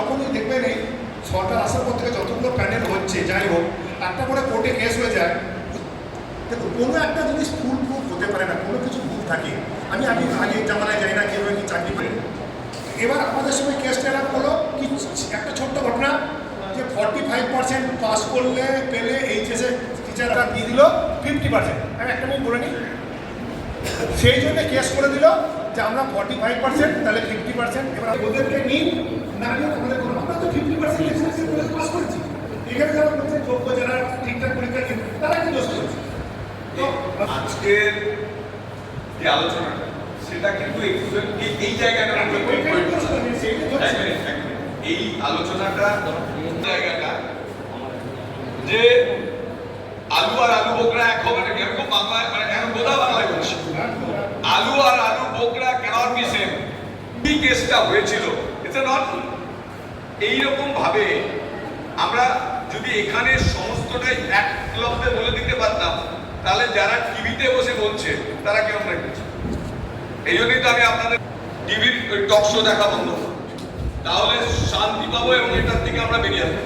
যখনই দেখবেন এই সরকার আসার পর থেকে যতগুলো প্যানেল হচ্ছে, যাই হোক, একটা করে কোর্টে কেস হয়ে যায়। দেখুন, কোনো একটা জিনিস ফুল প্রুফ হতে পারে না, কোনো কিছু ভুল থাকে। আমি আমি আগে জামানায় যাই না কীভাবে কি চাকরি করে এবার আমাদের সঙ্গে কেসটা এরকম হলো, কি একটা ছোট্ট ঘটনা, যে ফর্টি ফাইভ পার্সেন্ট পাস করলে, পেলে এইচএসে টিচাররা দিয়ে দিল? ফিফটি পার্সেন্ট আমি একটা বলে নিই। সেই জন্য কেস করে দিল যে আমরা ফর্টি ফাইভ পার্সেন্ট তাহলে ফিফটি পার্সেন্ট এবার ওদেরকে নিই না নিয়ে আমাদের কোনো আমরা তো ফিফটি পার্সেন্ট পাস করেছি এখানে যারা যারা ঠিকঠাক পরীক্ষা দিন তারা কি দোষ করেছে তো আজকের যে আলোচনাটা সেটা কিন্তু এই- জায়গাটা। এই আলোচনাটা জায়গাটা? যে আলু আর আলু বোকরা এক হবে না এরকম বাংলায় মানে এখন বোধা বাংলায় বলছি। আলু আর আলু বোকরা ক্যানট বি সেম কি কেসটা হয়েছিল? ইটস নট এইরকম ভাবে আমরা যদি এখানে সমস্তটাই এক লব্ধে বলে দিতে পারতাম, তাহলে যারা টিভিতে বসে বলছে, তারা কেমন রেখেছে? এই জন্যই তো আমি আপনাদের টিভির টক শো দেখা বন্ধ তাহলে শান্তি পাবো এবং এটার থেকে আমরা বেরিয়ে আসব।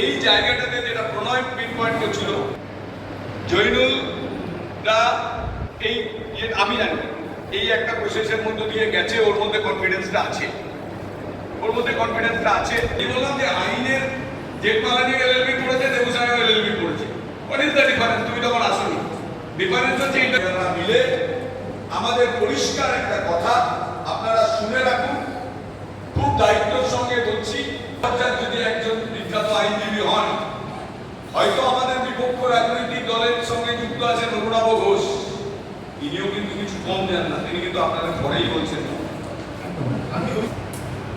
এই জায়গাটাতে যেটা প্রণয় পিন পয়েন্ট করছিল জৈনুল দা, এই আমি জানি, এই একটা প্রসেসের মধ্যে দিয়ে গেছে, ওর মধ্যে কনফিডেন্সটা আছে। ওর মধ্যে কনফিডেন্সটা আছে। আমি বললাম যে আইনের জেঠমালানি এলএলবি পড়েছে দেবু সাহেব এলএলবি পড়েছে হোয়াট ইজ দ্য ডিফারেন্স তুমি তখন আসনি। ডিফারেন্স হচ্ছে এটা মিলে আমাদের পরিষ্কার একটা কথা আপনারা শুনে রাখুন। খুব দায়িত্বের সঙ্গে বলছি যদি একজন বিখ্যাত আইনজীবী হন, হয়তো আমাদের বিপক্ষ রাজনৈতিক দলের সঙ্গে যুক্ত আছেন অরুণাভ ঘোষ। তিনিও কিন্তু কিছু কম দেন না, তিনি কিন্তু আপনাদের পরেই বলছেন।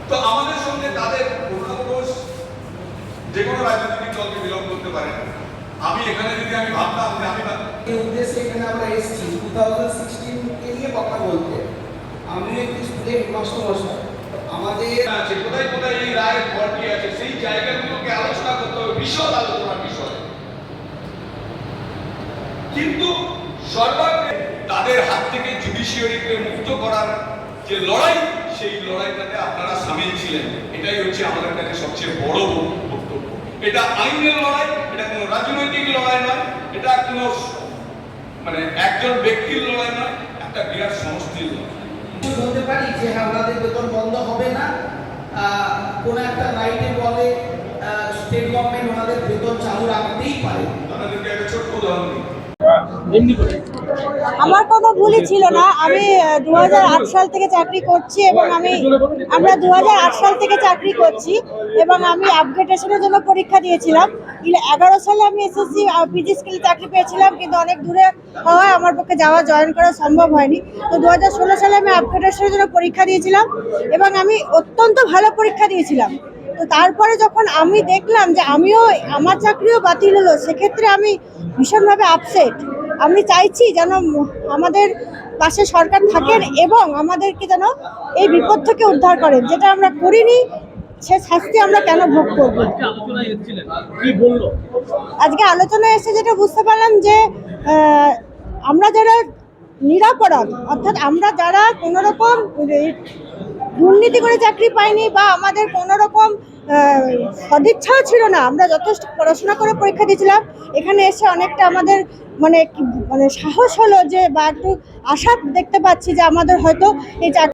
তো আমাদের সঙ্গে তাদের ঘোষ যে কোনো রাজনৈতিক দলকে বিলম্ব করতে পারেন। আমি এখানে যদি আমি ভাবতাম যে আমি এই উদ্দেশ্যে এখানে আমরা এসেছি। টু থাউজেন্ড সিক্সটিনকে নিয়ে কথা বলতে। আমি একটি স্কুলে হেডমাস্টার মশাই। আমাদের আছে। কোথায় কোথায় এই রায়ের ফলটি আছে? সেই জায়গাগুলোকে আলোচনা করতে হবে। বিশদ আলোচনার বিষয়। কিন্তু সর্বাগ্রে তাদের হাত থেকে জুডিশিয়ারিকে মুক্ত করার যে লড়াই সেই লড়াইটাতে আপনারা সামিল ছিলেন। এটাই হচ্ছে আমাদের কাছে সবচেয়ে বড় এটা আইনের লড়াই এটা কোনো রাজনৈতিক লড়াই নয় এটা কোনো মানে একজন ব্যক্তির লড়াই নয় একটা বিরাট সমষ্টির লড়াই। বলতে পারি যে হ্যাঁ ওনাদের বেতন বন্ধ হবে না। আহ, কোনো একটা রাইটে বলে স্টেট গভর্নমেন্ট ওনাদের বেতন চালু রাখতেই পারে। আপনাদেরকে একটা ছোট্ট উদাহরণ দিই। আমার কোনো ভুলই ছিল না। আমি দু হাজার আট সাল থেকে চাকরি করছি এবং আমি, আমরা দু হাজার আট সাল থেকে চাকরি করছি এবং আমি আপগ্রেডেশনের জন্য পরীক্ষা দিয়েছিলাম। এগারো সালে আমি এসএসসি পিজি স্কিলে চাকরি পেয়েছিলাম, কিন্তু অনেক দূরে হওয়ায় আমার পক্ষে যাওয়া জয়েন করা সম্ভব হয়নি। তো দু হাজার ষোলো সালে আমি আপগ্রেডেশনের জন্য পরীক্ষা দিয়েছিলাম এবং আমি অত্যন্ত ভালো পরীক্ষা দিয়েছিলাম। তো তারপরে যখন আমি দেখলাম যে আমিও আমার চাকরিও বাতিল হলো সেক্ষেত্রে আমি ভীষণভাবে আপসেট আমি চাইছি যেন আমাদের পাশে সরকার থাকেন এবং আমাদেরকে যেন এই বিপদ থেকে উদ্ধার করেন। যেটা আমরা করিনি সে শাস্তি আমরা কেন ভোগ করব? আজকে আলোচনায় এসে যেটা বুঝতে পারলাম যে আমরা যারা নিরাপরাধ অর্থাৎ আমরা যারা কোনো রকম দুর্নীতি করে চাকরি পাইনি বা আমাদের কোনো রকম সদিচ্ছাও ছিল না। আমরা যথেষ্ট পড়াশোনা করে পরীক্ষা দিয়েছিলাম। এখানে এসে অনেকটা আমাদের মানে মানে সাহস হলো যে বা একটু আশা দেখতে পাচ্ছি যে আমাদের হয়তো এই চাকরি